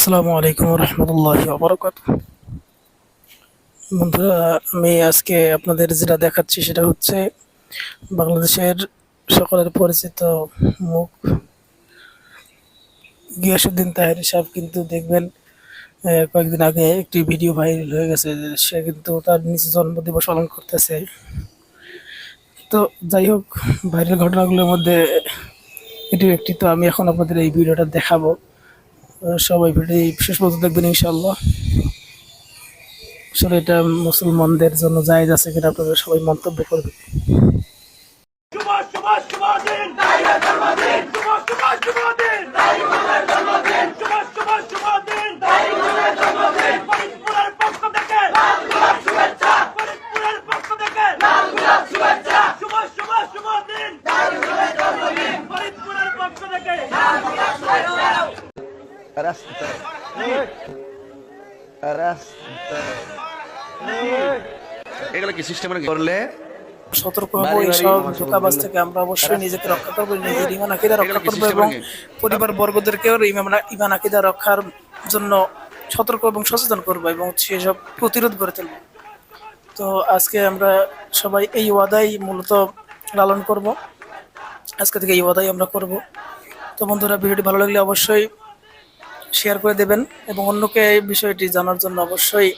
আসসালামু আলাইকুম রহমতুল্লাহ বরকত বন্ধুরা, আমি আজকে আপনাদের যেটা দেখাচ্ছি সেটা হচ্ছে বাংলাদেশের সকলের পরিচিত মুখ। গিয়াসুদ্দিন তাহের সাহেব কিন্তু দেখবেন কয়েকদিন আগে একটি ভিডিও ভাইরাল হয়ে গেছে সে কিন্তু তার নিজ জন্মদিবস পালন করতেছে। তো যাই হোক ভাইরাল ঘটনাগুলোর মধ্যে এটি একটি তো আমি এখন আপনাদের এই ভিডিওটা দেখাবো। সবাই ভিডিও শেষ পর্যন্ত দেখবেন ইনশাল্লাহ আসলে এটা মুসলমানদের জন্য জায়েজ আছে কিনা আপনাদের সবাই মন্তব্য করবেন। Arrasta. Arrasta. এগুলো কি সিস্টেম করলে সতর্ক হব এইসব ধোকাবাজ থেকে আমরা অবশ্যই নিজেকে রক্ষা করব নিজের ইমান আকিদা রক্ষা করব এবং পরিবার বর্গদেরকেও ইমান ইমান আকিদা রক্ষার জন্য সতর্ক এবং সচেতন করব এবং সেসব প্রতিরোধ করে তুলবো তো আজকে আমরা সবাই এই ওয়াদাই মূলত লালন করব আজকে থেকে এই ওয়াদাই আমরা করব তো বন্ধুরা ভিডিওটি ভালো লাগলে অবশ্যই শেয়ার করে দেবেন এবং অন্যকে এই বিষয়টি জানার জন্য অবশ্যই